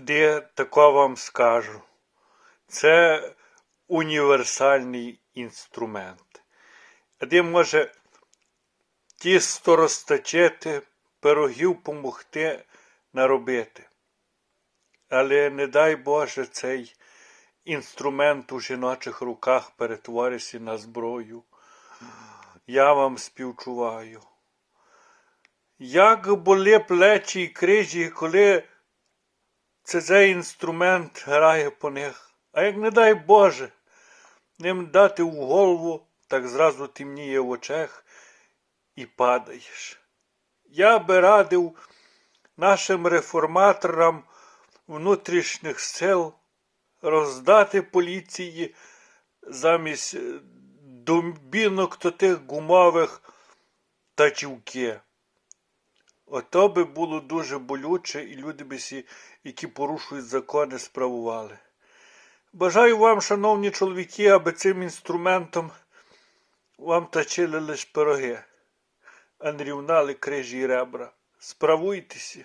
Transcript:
Я тако вам скажу. Це універсальний інструмент. Де може тісто розточити, пирогів помогти наробити. Але не дай Боже цей інструмент у жіночих руках перетворився на зброю. Я вам співчуваю. Як були плечі і крижі, коли це цей інструмент грає по них. А як не дай Боже, ним дати в голову, так зразу темніє в очах і падаєш. Я би радив нашим реформаторам внутрішніх сил роздати поліції замість дубінок то тих гумових тачівки. Ото би було дуже болюче, і люди би сі, які порушують закони, справували. Бажаю вам, шановні чоловіки, аби цим інструментом вам точили лише пироги, а не рівнали крижі й ребра. Справуйтеся.